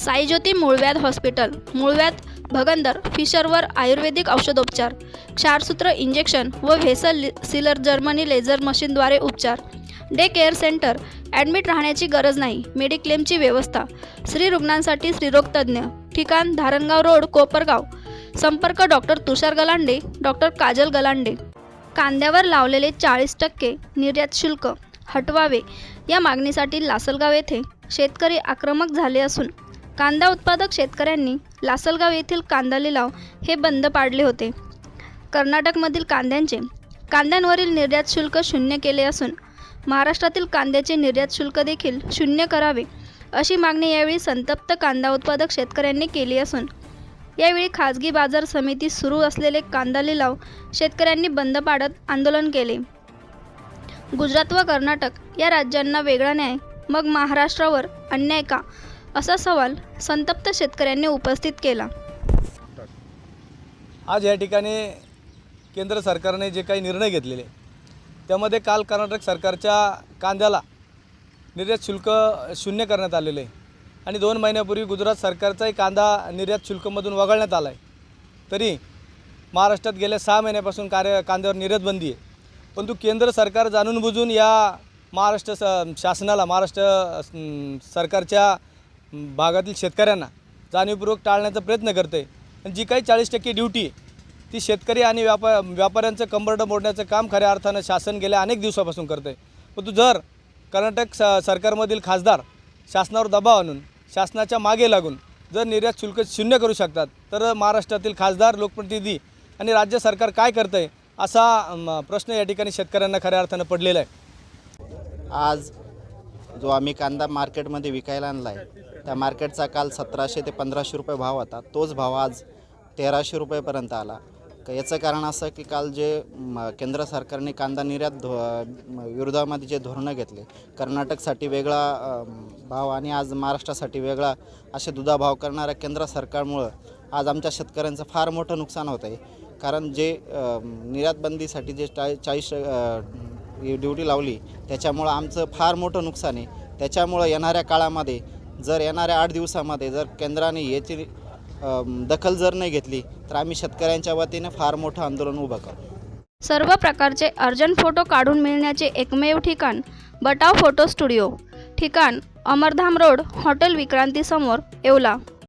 साईज्योती मूळव्याध हॉस्पिटल मूळव्याध भगंदर फिशरवर आयुर्वेदिक औषधोपचार क्षारसूत्र इंजेक्शन व व्हेसल सिलर जर्मनी लेझर मशीनद्वारे उपचार. डे केअर सेंटर ॲडमिट राहण्याची गरज नाही मेडिक्लेमची व्यवस्था. स्त्री रुग्णांसाठी स्त्रीरोगतज्ञ ठिकाण धारणगाव रोड कोपरगाव. संपर्क डॉक्टर तुषार गलांडे डॉक्टर काजल गलांडे. कांद्यावर लावलेले चाळीस टक्के निर्यात शुल्क. हटवावे. या मागणीसाठी लासलगाव येथे शेतकरी आक्रमक झाले असून कांदा उत्पादक शेतकऱ्यांनी लासलगाव येथील कांदा लिलाव हे बंद पाडले होते. कर्नाटकमधील कांद्यांचे कांद्यांवरील निर्यात शुल्क शून्य केले असून महाराष्ट्रातील कांद्याचे निर्यात शुल्क देखील शून्य करावे अशी मागणी यावेळी संतप्त कांदा उत्पादक शेतकऱ्यांनी केली असून यावेळी खाजगी बाजार समिती सुरू असलेले कांदा लिलाव शेतकऱ्यांनी बंद पाडत आंदोलन केले. गुजरात व कर्नाटक या राज्यांना वेगळा न्याय मग महाराष्ट्रावर अन्याय का? असा सवाल संतप्त शेतकऱ्यांनी उपस्थित केला. आज या ठिकाणी केंद्र सरकारने जे काही निर्णय घेतलेले त्यामध्ये काल कर्नाटक सरकारच्या कांद्याला निर्यात शुल्क शून्य करण्यात आलेलं आहे आणि दोन महिन्यापूर्वी गुजरात सरकारचाही कांदा निर्यात शुल्कमधून वगळण्यात आला आहे तरी महाराष्ट्रात गेल्या सहा महिन्यापासून कार्य कांद्यावर निर्यात बंदी आहे. परंतु केंद्र सरकार जाणून बुजून या महाराष्ट्र स शासनाला महाराष्ट्र सरकारच्या भागातील शेतकऱ्यांना जाणीवपूर्वक टाळण्याचा प्रयत्न करते जी काही चाळीस टक्के ड्युटी आहे ती शेतकरी आणि व्यापा व्यापाऱ्यांचं कंबरडं मोडण्याचं काम खऱ्या अर्थानं शासन गेल्या अनेक दिवसापासून करतं आहे परंतु जर कर्नाटक स सरकारमधील खासदार शासनावर दबाव आणून शासनाच्या मागे लागून जर निर्यात शुल्क शून्य करू शकतात तर महाराष्ट्रातील खासदार लोकप्रतिनिधी आणि राज्य सरकार काय करतं आहे असा प्रश्न या ठिकाणी शेतकऱ्यांना खऱ्या अर्थानं पडलेला आहे. आज जो आम्ही कांदा मार्केटमध्ये विकायला आणला आहे त्या मार्केटचा काल सतराशे ते पंधराशे रुपये भाव होता. तोच भाव आज तेराशे रुपयेपर्यंत आला. याचं कारण असं की काल जे म, केंद्र सरकारने कांदा निर्यात धो म, विरोधामध्ये जे धोरणं घेतले कर्नाटकसाठी वेगळा भाव आणि आज महाराष्ट्रासाठी वेगळा असे दुधाभाव करणाऱ्या केंद्र सरकारमुळं आज आमच्या शेतकऱ्यांचं फार मोठं नुकसान होत आहे कारण जे निर्यातबंदीसाठी जे चा चाळीस ड्युटी लावली. त्याच्यामुळं आमचं फार मोठं नुकसान आहे. त्याच्यामुळं येणाऱ्या काळामध्ये जर येणाऱ्या आठ दिवसामध्ये जर केंद्राने याची दखल जर नाही घेतली तर आम्ही शेतकऱ्यांच्या वतीने फार मोठं आंदोलन उभं करू. सर्व प्रकारचे अर्जंट फोटो काढून मिळण्याचे एकमेव ठिकाण बटाव फोटो स्टुडिओ. ठिकाण अमरधाम रोड हॉटेल विक्रांतीसमोर येवला.